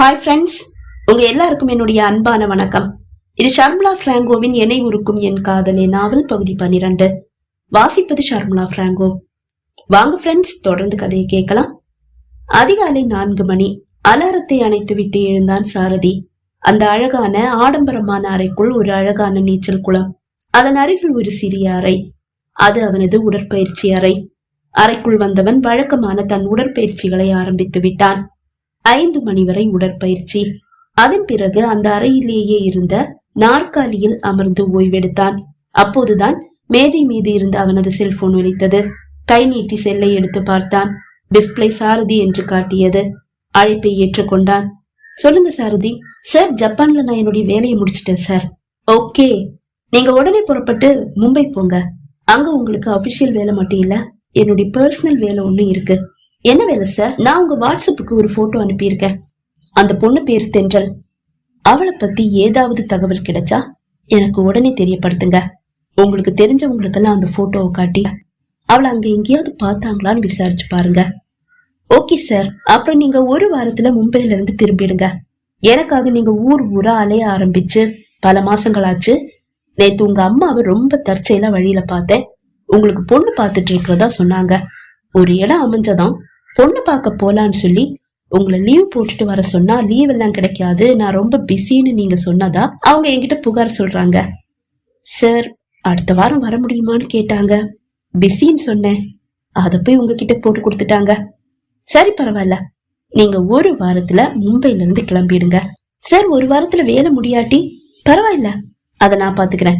Hi friends உங்க எல்லாருக்கும் என்னுடைய அன்பான வணக்கம். இது ஷர்மிளா பிராங்கோவின் என்னை உருக்கும் என் காதலே நாவல் பகுதி பன்னிரண்டு. வாசிப்பது ஷர்மிளா பிராங்கோ. வாங்க ஃப்ரெண்ட்ஸ் தொடர்ந்து கதையை கேட்கலாம். அதிகாலை நான்கு மணி. அலாரத்தை அணைத்து விட்டு எழுந்தான் சாரதி. அந்த அழகான ஆடம்பரமான அறைக்குள் ஒரு அழகான நீச்சல் குளம். அதன் அருகில் ஒரு சிறிய அறை. அது அவனது உடற்பயிற்சி அறை. அறைக்குள் வந்தவன் வழக்கமான தன் உடற்பயிற்சிகளை ஆரம்பித்து விட்டான். ஐந்து மணி வரை உடற்பயிற்சி. அதன் பிறகு அந்த அறையிலேயே இருந்த நாற்காலியில் அமர்ந்து ஓய்வெடுத்தான். அப்போதுதான் மேஜை மீது இருந்த அவனது செல்போன் ஒலித்தது கை நீட்டி செல்லை எடுத்து பார்த்தான். டிஸ்பிளே சாரதி என்று காட்டியது. அழைப்பை ஏற்றுக்கொண்டான். சொல்லுங்க சாரதி சார் ஜப்பான்ல நான் என்னுடைய வேலையை முடிச்சிட்டேன் சார் ஓகே. நீங்க உடனே புறப்பட்டு மும்பை போங்க. அங்க உங்களுக்கு அபிஷியல் வேலை மட்டும் இல்ல என்னுடைய பர்சனல் வேலை ஒண்ணு இருக்கு. என்ன வேலை சார் நான் உங்க வாட்ஸ்அப்புக்கு ஒரு போட்டோ அனுப்பியிருக்கேன். அந்த பொண்ணு பேர் தென்றல். அவளை பத்தி ஏதாவது தகவல் கிடைச்சா எனக்கு உடனே தெரியப்படுத்துங்க. உங்களுக்கு தெரிஞ்சவங்களுக்கெல்லாம் அந்த போட்டோவை காட்டி அவளை அங்க எங்கேயாவது பார்த்தாங்களான்னு விசாரிச்சு பாருங்க. ஓகே சார் அப்புறம் நீங்க ஒரு வாரத்துல மும்பையில இருந்து திரும்பிடுங்க. எனக்காக நீங்க ஊர் ஊரா அலைய ஆரம்பிச்சு பல மாசங்களாச்சு. நேத்து உங்க அம்மாவை ரொம்ப தற்செயலா வழியில பார்த்தேன். உங்களுக்கு பொண்ணு பார்த்துட்டு இருக்கிறதா சொன்னாங்க. ஒரு இடம் அமைஞ்சதான் பொண்ணு பார்க்க போலான்னு சொல்லி உங்களை லீவ் போட்டுட்டு வர சொன்னா லீவ் எல்லாம் கிடைக்காது. நான் ரொம்ப பிஸின்னு நீங்க சொன்னதா? அவங்க என்கிட்ட புகார் சொல்றாங்க. சார் அடுத்த வாரம் வர முடியுமான்னு கேட்டாங்க. பிஸின்னு சொன்னேன். அதை போய் உங்ககிட்ட போட்டு கொடுத்துட்டாங்க. சரி பரவாயில்ல. நீங்க ஒரு வாரத்துல மும்பைல இருந்து கிளம்பிடுங்க. சார் ஒரு வாரத்துல வேலை முடியாட்டி? பரவாயில்ல. அதை நான் பாத்துக்கிறேன்.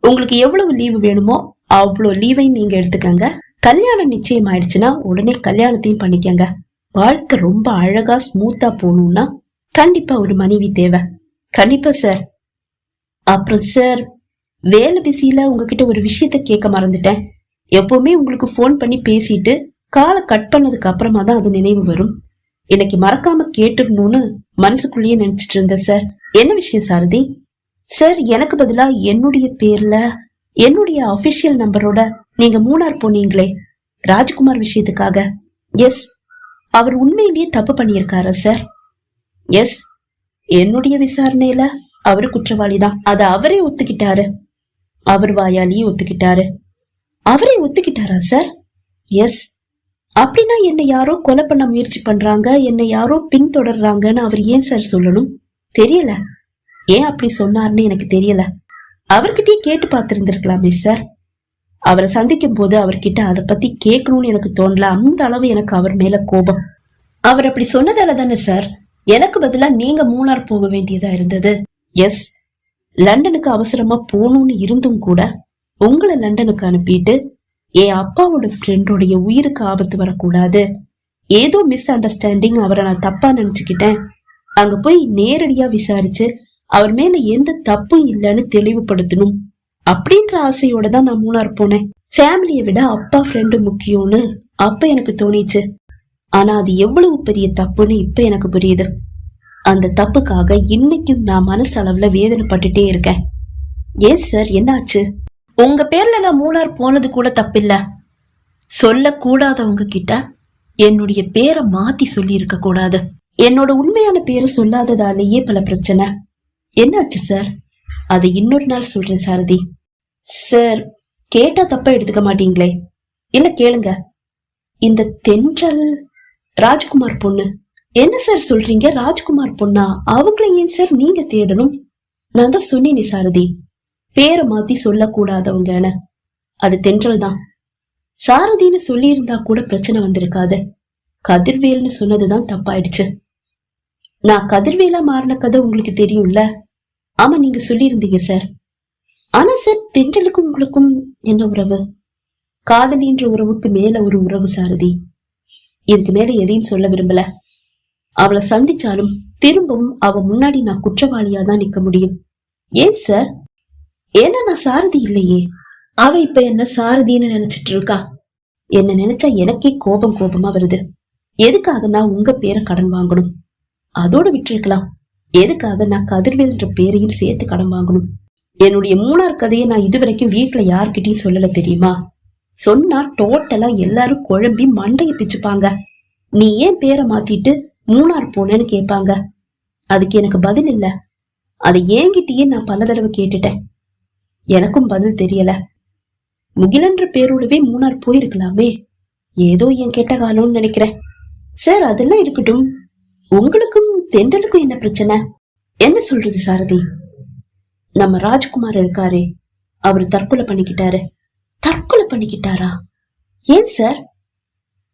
உங்களுக்கு எவ்வளவு லீவு வேணுமோ அவ்வளோ லீவையும் நீங்க எடுத்துக்கங்க. கல்யாணம் நிச்சயம் ஆயிடுச்சுன்னா உடனே கல்யாணத்தையும் பண்ணிக்கங்க. வாழ்க்கை ரொம்ப அழகா ஸ்மூத்தா போகணும்னா கண்டிப்பா ஒரு மனைவி தேவை. கண்டிப்பா சார் அப்புறம் சார் வேலை பிஸியில உங்ககிட்ட ஒரு விஷயத்த கேட்க மறந்துட்டேன். எப்பவுமே உங்களுக்கு ஃபோன் பண்ணி பேசிட்டு காலை கட் பண்ணதுக்கு அப்புறமா தான் அது நினைவு வரும். இன்னைக்கு மறக்காம கேட்டுடணும்னு மனசுக்குள்ளேயே நினைச்சிட்டு இருந்தேன் சார் என்ன விஷயம் சாரதி? சார் எனக்கு பதிலா என்னுடைய பேர்ல என்னுடைய அஃபிஷியல் நம்பரோட நீங்க மூணார் போனீங்களே ராஜ்குமார் விஷயத்துக்காக. எஸ் அவர் உண்மையிலேயே தப்பு பண்ணியிருக்காரா சார் எஸ் என்னுடைய விசாரணையில அவரு குற்றவாளி தான். அதை அவரே ஒத்துக்கிட்டாரு. அவர் வாயாலேயே ஒத்துக்கிட்டாரு. அவரே ஒத்துக்கிட்டாரா சார் எஸ் அப்படின்னா என்னை யாரோ கொலை பண்ண முயற்சி பண்றாங்க என்னை யாரோ பின்தொடர்றாங்கன்னு அவர் ஏன் சார் சொல்லணும்? தெரியல. ஏன் அப்படி சொன்னார்னு எனக்கு தெரியல. அவர்கிட்டயே கேட்டு பார்த்திருந்திருக்கலாமே சார் அவரை சந்திக்கும் போது அவர்கிட்ட அதை பத்தி கேட்கணும்னு எனக்கு தோணல. அந்த அளவு எனக்கு அவர் மேல கோபம். அவர் அப்படி சொன்னதால தானே சார் எனக்கு பதிலா நீங்க மூணார் போக வேண்டியதா இருந்தது. எஸ் லண்டனுக்கு அவசரமா போகணும்னு இருந்தும் கூட உங்களை லண்டனுக்கு அனுப்பிட்டு என் அப்பாவோட ஃப்ரெண்டோடைய உயிருக்கு ஆபத்து வரக்கூடாது. ஏதோ மிஸ் அண்டர்ஸ்டாண்டிங் அவரை நான் தப்பா நினைச்சுக்கிட்டேன். அங்க போய் நேரடியா விசாரிச்சு அவர் மேல எந்த தப்பும் இல்லைன்னு தெளிவுபடுத்தணும். அப்படின்ற ஆசையோட தான் நான் மூணார் போனேன். ஃபேமிலியை விட அப்பா ஃப்ரெண்டு முக்கியம்னு அப்ப எனக்கு தோணிச்சு. ஆனா அது எவ்வளவு பெரிய தப்புன்னு இப்ப எனக்கு புரியுது. அந்த தப்புக்காக இன்னைக்கும் நான் மனசளவுல வேதனைப்பட்டுட்டே இருக்கேன். ஏன் சார்? என்னாச்சு? உங்க பேர்ல நான் மூணார் போனது கூட தப்பில்ல. சொல்லக்கூடாதவங்க கிட்ட என்னுடைய பேரை மாத்தி சொல்லி இருக்க கூடாது. என்னோட உண்மையான பேரை சொல்லாததாலேயே பல பிரச்சனை. என்னாச்சு சார் அதை இன்னொரு நாள் சொல்றேன் சாரதி. சார் கேட்டா தப்பா எடுத்துக்க மாட்டீங்களே? இல்ல கேளுங்க. இந்த தென்றல் ராஜ்குமார் பொண்ணு. என்ன சார் சொல்றீங்க? ராஜ்குமார் பொண்ணா? அவங்கள ஏன் சார் நீங்க தேடணும்? நான் தான் சொன்னேனே சாரதி. பேரை மாத்தி சொல்லக்கூடாதவங்கன்னு அது தென்றல் தான். சாரதின்னு சொல்லியிருந்தா கூட பிரச்சனை வந்திருக்காது. கதிர்வேல்னு சொன்னதுதான் தப்பாயிடுச்சு. நான் கதிர்வேலா மாறின கதை உங்களுக்கு தெரியும்ல? ஆமா நீங்க சொல்லியிருந்தீங்க சார். ஆனா சார் திண்டலுக்கும் உங்களுக்கும் என்ன உறவு? காதலின்ற உறவுக்கு மேல ஒரு உறவு சாரதி. இதுக்கு மேல எதையும் சொல்ல விரும்பல. அவளை சந்திச்சாலும் திரும்பவும் அவ முன்னாடி நான் குற்றவாளியா தான் நிக்க முடியும். ஏன் சார்? ஏன்னா நான் சாரதி இல்லையே. அவ இப்ப என்ன சாரதின்னு நினைச்சிட்டு இருக்கா என்ன நினைச்சா எனக்கே கோபம் கோபமா வருது. எதுக்காக நான் உங்க பேரை கடன் வாங்கணும். அதோட விட்டுருக்கலாம். எதுக்காக நான் கதிர்வேல்ன்ற பேரையும் சேர்த்து கடன் வாங்கணும்? என்னுடைய மூணார் கதையை நான் இதுவரைக்கும் வீட்டுல யார்கிட்டயும் சொல்லல தெரியுமா? சொன்னா டோட்டலா எல்லாரும் குழம்பி மண்டைய பிச்சுப்பாங்க. நீ ஏன் பேரை மாத்திட்டு மூணார் போனேன்னு கேட்பாங்க. அதுக்கு எனக்கு பதில் இல்ல. அதை ஏங்கிட்டயே நான் பல தடவை கேட்டுட்டேன். எனக்கும் பதில் தெரியல. முகிலன்ற பேரோடவே மூணார் போயிருக்கலாமே. ஏதோ என் கெட்ட காலம்னு நினைக்கிறேன். சார் அதெல்லாம் இருக்கட்டும். உங்களுக்கும் தென்றலுக்கும் என்ன பிரச்சனை? என்ன சொல்றது சாரதி? நம்ம ராஜ்குமார் இருக்காரே அவர் தற்கொலை பண்ணிக்கிட்டாரு. தற்கொலை பண்ணிக்கிட்டாரா? ஏன் சார்?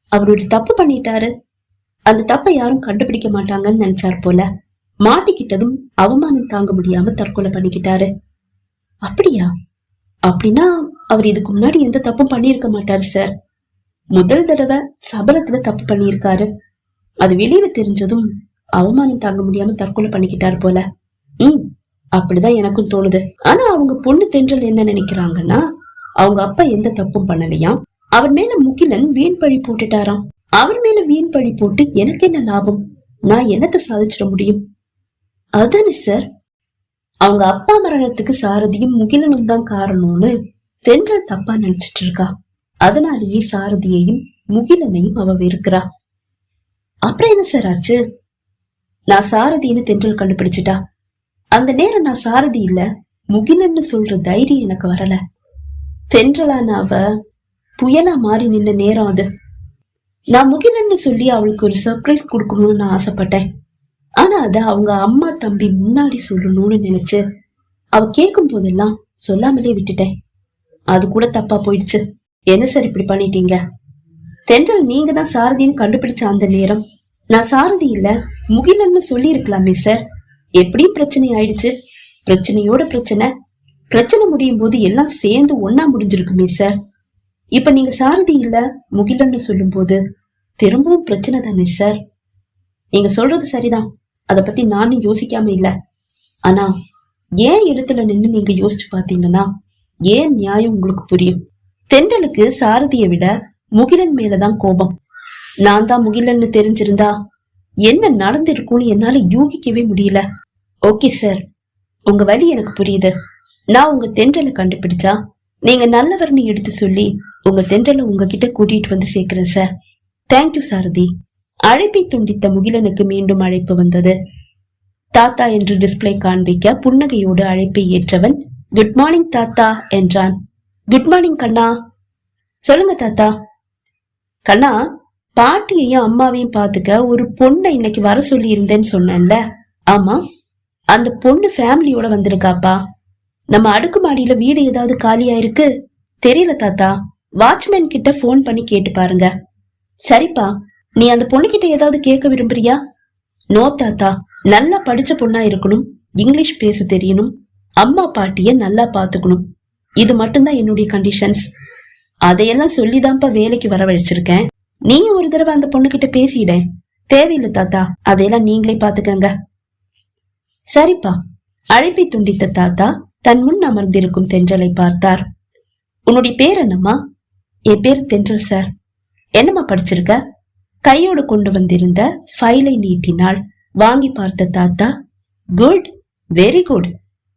அவர் ஒரு தப்பு பண்ணிட்டாரு. அந்த தப்பை யாரும் கண்டுபிடிக்க மாட்டாங்கன்னு நினைச்சார் போல. மாட்டிக்கிட்டதும் அவமானம் தாங்க முடியாம தற்கொலை பண்ணிக்கிட்டாரு. அப்படியா? அப்படின்னா அவர் இதுக்கு முன்னாடி எந்த தப்பும் பண்ணியிருக்க மாட்டாரு சார். முதல் தடவை சபலத்துல தப்பு பண்ணியிருக்காரு. அது வெளியில தெரிஞ்சதும் அவமானம் தாங்க முடியாம தற்கொலை பண்ணிக்கிட்டாரு போல. ம் அப்படிதான் எனக்கும் தோணுது. ஆனா அவங்க பொண்ணு தென்றல் என்ன நினைக்கிறாங்கன்னா அவங்க அப்பா எந்த தப்பும் பண்ணலையாம். அவர் மேல முகிலன் வீண் பழி போட்டுட்டாராம். அவர் மேல வீண் பழி போட்டு எனக்கு என்ன லாபம்? நான் என்னத்தை சாதிச்சிட முடியும்? அதானே சார். அவங்க அப்பா மரணத்துக்கு சாரதியும் முகிலனும் தான் காரணம்னு தென்றல் தப்பா நினைச்சிட்டு இருக்கா. அதனாலேயே சாரதியையும் முகிலனையும் அவ வெறுக்கிறா. அப்புறம் என்ன சார் ஆச்சு? நான் சாரதின்னு தென்றல் கண்டுபிடிச்சிட்டா? அந்த நேரம் நான் சாரதி இல்ல முகிலன்னு சொல்ற தைரியம் எனக்கு வரல. தென்றலான அவ புயலா மாறி நின்ன நேரம் அது. நான் முகிலன்னு சொல்லி அவளுக்கு ஒரு சர்ப்ரைஸ் கொடுக்கணும்னு நான் ஆசைப்பட்டேன். ஆனா அத அவங்க அம்மா தம்பி முன்னாடி சொல்லணும்னு நினைச்சு அவ கேட்கும் போதெல்லாம் சொல்லாமலே விட்டுட்டேன். அது கூட தப்பா போயிடுச்சு. என்ன சார் இப்படி பண்ணிட்டீங்க? தென்றல் நீங்க தான் சாரதின்னு கண்டுபிடிச்ச அந்த நேரம். நான் சாரதி இல்ல முகிலன்னு சொல்லி இருக்கலாமே சார் எப்படியும் பிரச்சனை ஆயிடுச்சு. பிரச்சனையோட பிரச்சனை. பிரச்சனை முடியும் போது எல்லாம் சேர்ந்து ஒன்னா முடிஞ்சிருக்குமே சார் இப்ப நீங்க சாரதி இல்ல முகிலன்னு சொல்லும் போது திரும்பவும் பிரச்சனை தானே சார் நீங்க சொல்றது சரிதான். அதை பத்தி நானும் யோசிக்காம இல்ல. ஆனா ஏன் இடத்துல நின்னு நீங்க யோசிச்சு பாத்தீங்கன்னா ஏன் நியாயம் உங்களுக்கு புரியும்? தென்றலுக்கு சாரதியை விட முகிலன் மேலதான் கோபம். நான் தான் முகிலன்னு தெரிஞ்சிருந்தா என்ன நடந்திருக்கும்னு என்னால யூகிக்கவே முடியல. Okay sir. உங்க வழி எனக்கு புரியுது. நான் உங்க தென்றலை கண்டுபிடிச்சா நீங்க நல்லவர்னு எடுத்து சொல்லி உங்க தென்றலை உங்ககிட்ட கூட்டிட்டு வந்து சேர்க்கிறேன் சார். தேங்க்யூ சாரதி. அழைப்பை துண்டித்த முகிலனுக்கு மீண்டும் அழைப்பு வந்தது. தாத்தா என்று டிஸ்பிளே காண்பிக்க புன்னகையோடு அழைப்பை ஏற்றவன் குட் மார்னிங் தாத்தா என்றான். குட் மார்னிங் கண்ணா. சொல்லுங்க தாத்தா. கண்ணா பாட்டியையும் அம்மாவையும் பாத்துக்க ஒரு பொண்ணை இன்னைக்கு வர சொல்லி இருந்தேன்னு சொன்னேன்ல. ஆமா அந்த பொண்ணு ஃபேமிலியோட வந்திருக்காப்பா. நம்ம அடுக்குமாடியில வீடு ஏதாவது காலியா இருக்கு தெரியல தாத்தா. வாட்ச்மேன் கிட்ட ஃபோன் பண்ணி கேட்டு பாருங்க. சரிப்பா நீ அந்த பொண்ணுகிட்ட ஏதாவது கேட்க விரும்புறியா? நோ தாத்தா நல்லா படிச்ச பொண்ணா இருக்கணும். இங்கிலீஷ் பேச தெரியணும். அம்மா பாட்டிய நல்லா பாத்துக்கணும் இது மட்டும்தான் என்னுடைய கண்டிஷன்ஸ் அதையெல்லாம் சொல்லிதான்ப்பா வேலைக்கு வரவழைச்சிருக்கேன். நீ ஒரு தடவை அந்த பொண்ணுகிட்ட பேசிட. தேவையில்லை தாத்தா. அதையெல்லாம் நீங்களே பாத்துக்கங்க. சரிப்பா. அழைப்பை துண்டித்த தாத்தா தன் முன் அமர்ந்திருக்கும் தென்றலை பார்த்தார். உன்னுடைய பேர் என்னம்மா? என் பேர் தென்றல் சார். என்னம்மா படிச்சிருக்க? கையோடு கொண்டு வந்திருந்த ஃபைலை நீட்டினாள். வாங்கி பார்த்த தாத்தா குட் வெரி குட்.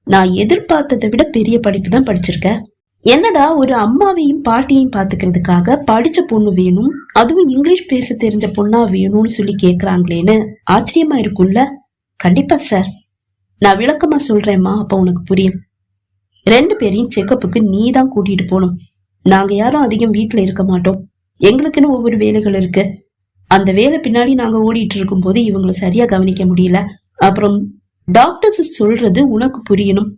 நான் எதிர்பார்த்ததை விட பெரிய படிப்பு தான் படிச்சிருக்க. என்னடா ஒரு அம்மாவையும் பாட்டியையும் பாத்துக்கிறதுக்காக படிச்ச பொண்ணு வேணும்? அதுவும் இங்கிலீஷ் பேச தெரிஞ்ச பொண்ணா வேணும்னு சொல்லி கேக்குறாங்களேன்னு ஆச்சரியமா இருக்கும்ல? கண்டிப்பா சார். நான் விளக்கமா சொல்றேம்மா அப்ப உனக்கு புரியும். ரெண்டு பேரையும் செக்கப்புக்கு நீ தான் கூட்டிட்டு போகணும். நாங்க யாரும் அதிகம் வீட்டுல இருக்க மாட்டோம். எங்களுக்குன்னு ஒவ்வொரு வேலைகள் இருக்கு. அந்த வேலை பின்னாடி நாங்க ஓடிட்டு இருக்கும் போது இவங்களை சரியா கவனிக்க முடியல. அப்புறம் டாக்டர்ஸ் சொல்றது உனக்கு புரியணும்.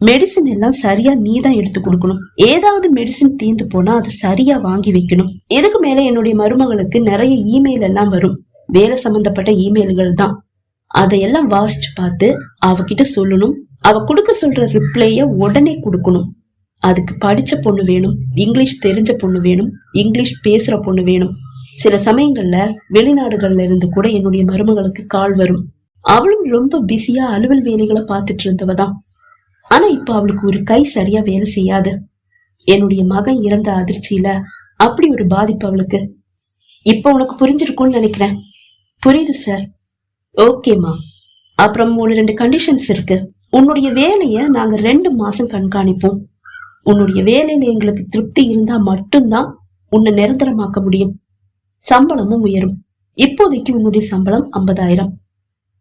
மெடிசின் எல்லாம் சரியா நீ தான் எடுத்து கொடுக்கணும். ஏதாவது மெடிசின் தீர்ந்து போனா அதை சரியா வாங்கி வைக்கணும். இதுக்கு மேல என்னுடைய மருமகளுக்கு நிறைய இமெயில் எல்லாம் வரும். வேலை சம்பந்தப்பட்ட இமெயில்கள் தான். அதையெல்லாம் வாசிச்சு பார்த்து அவகிட்ட சொல்லணும். அவ கொடுக்க சொல்ற ரிப்ளைய உடனே கொடுக்கணும். அதுக்கு படிச்ச பொண்ணு வேணும் இங்கிலீஷ் தெரிஞ்ச பொண்ணு வேணும் இங்கிலீஷ் பேசுற பொண்ணு வேணும். சில சமயங்கள்ல வெளிநாடுகள்ல இருந்து கூட என்னுடைய மருமகளுக்கு கால் வரும். அவளும் ரொம்ப பிஸியா அலுவல் வேலைகளை பார்த்துட்டு இருந்தவ தான். ஆனா இப்ப அவளுக்கு ஒரு கை சரியா வேலை செய்யாது. என்னுடைய மகன் இறந்த அதிர்ச்சியில அப்படி ஒரு பாதிப்பு அவளுக்கு. இப்ப உனக்கு புரிஞ்சிருக்கும்னு நினைக்கிறேன். புரியுது சார் ஓகேம்மா அப்புறம் ஒரு ரெண்டு கண்டிஷன்ஸ் இருக்கு. உன்னுடைய வேலைய நாங்க ரெண்டு மாசம் கண்காணிப்போம். உன்னுடைய வேலையில எங்களுக்கு திருப்தி இருந்தா மட்டும்தான் உன்னை நிரந்தரமாக்க முடியும். சம்பளமும் உயரும். இப்போதைக்கு உன்னுடைய சம்பளம் ஐம்பதாயிரம்.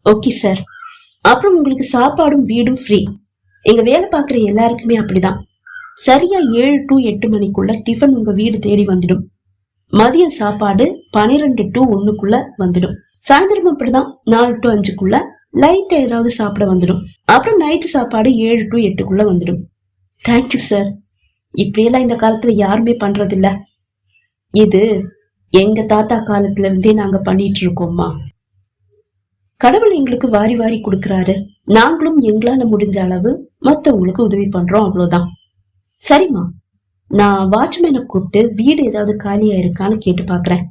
ஓகே சார் அப்புறம் உங்களுக்கு சாப்பாடும் வீடும் ஃப்ரீ எங்க வேலை பார்க்குற எல்லாருக்குமே அப்படிதான். சரியா ஏழு டு எட்டு மணிக்குள்ள டிஃபன் உங்க வீடு தேடி வந்துடும். மதியம் சாப்பாடு பனிரெண்டு டு ஒண்ணுக்குள்ள வந்துடும். சாயந்தரம் அப்படிதான் நாலு டு அஞ்சுக்குள்ள லைட்டா ஏதாவது சாப்பிட வந்துடும். அப்புறம் நைட்டு சாப்பாடு ஏழு டு எட்டுக்குள்ள வந்துடும். தேங்க்யூ சார் இப்படியெல்லாம் இந்த காலத்துல யாருமே பண்றதில்ல. இது எங்க தாத்தா காலத்துல இருந்தே நாங்க பண்ணிட்டு இருக்கோம்மா. கடவுள் எங்களுக்கு வாரி வாரி கொடுக்கறாரு. நாங்களும் எங்களால முடிஞ்ச அளவு மத்தவங்களுக்கு உதவி பண்றோம் அவ்வளவுதான். சரிம்மா. நான் வாட்ச்மேனை கூப்பிட்டு வீடு ஏதாவது காலியா இருக்கான்னு கேட்டு பாக்குறேன்.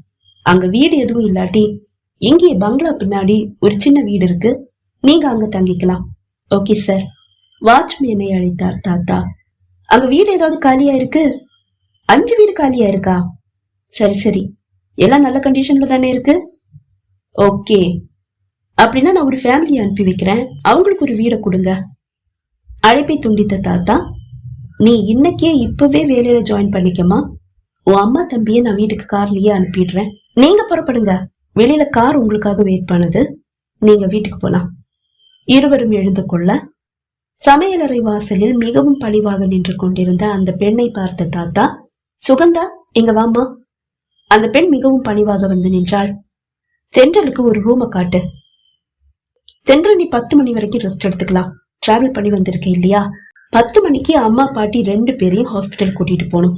அங்க வீடு எதுவும் இல்லாட்டி இங்கே பங்களா பின்னாடி ஒரு சின்ன வீடு இருக்கு. நீங்க அங்க தங்கிக்கலாம். Okay sir. வாட்ச்மேனை அழைத்தார் தாத்தா. அங்க வீடு ஏதாவது காலியா இருக்கு? அஞ்சு வீடு காலியா இருக்கா? சரி சரி. எல்லாம் நல்ல கண்டிஷன்ல தானே இருக்கு? ஓகே. அப்படின்னா நான் ஒரு ஃபேமிலியை அனுப்பி வைக்கிறேன். அவங்களுக்கு ஒரு வீடை கொடுங்க. அழைப்பை துண்டித்த தாத்தா நீ இன்னைக்கே இப்பவே வேலையில ஜாயின் பண்ணிக்கமா உன் அம்மா தம்பியை நான் வீட்டுக்கு கார்லயே அனுப்பிடுறேன். நீங்க புறப்படுங்க. வெளியில கார் உங்களுக்காக வெயிட் பண்ணுது. நீங்க வீட்டுக்கு போலாம். இருவரும் எழுந்து கொள்ள சமையலறை வாசலில் மிகவும் பழிவாக நின்று கொண்டிருந்த அந்த பெண்ணை பார்த்த தாத்தா சுகந்தா எங்க வாமா அந்த பெண் மிகவும் பணிவாக வந்து நின்றாள். தென்றலுக்கு ஒரு ரூமை காட்டு. தென்றல் நீ பத்து மணி வரைக்கும் ரெஸ்ட் எடுத்துக்கலாம். டிராவல் பண்ணி வந்திருக்க இல்லையா? பத்து மணிக்கு அம்மா பாட்டி ரெண்டு பேரையும் ஹாஸ்பிட்டல் கூட்டிட்டு போகணும்.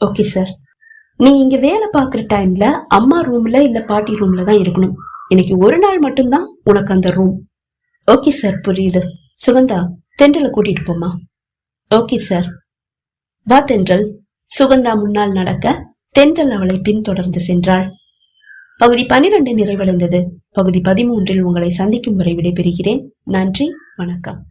ஓகே சார் நீ இங்க வேலை பார்க்குற டைம்ல அம்மா ரூம்ல இல்ல பாட்டி ரூம்ல தான் இருக்கணும். இன்னைக்கு ஒரு நாள் மட்டும்தான் உனக்கு அந்த ரூம் ஓகே சார் புரியுது. சுகந்தா தென்றலை கூட்டிட்டு போமா ஓகே சார் வா தென்றல். சுகந்தா முன்னால் நடக்க தென்றல் அவளை பின்தொடர்ந்து சென்றாள். பகுதி பனிரெண்டு நிறைவடைந்தது. பகுதி பதிமூன்றில் உங்களை சந்திக்கும் வரை விடைபெறுகிறேன். நன்றி வணக்கம்.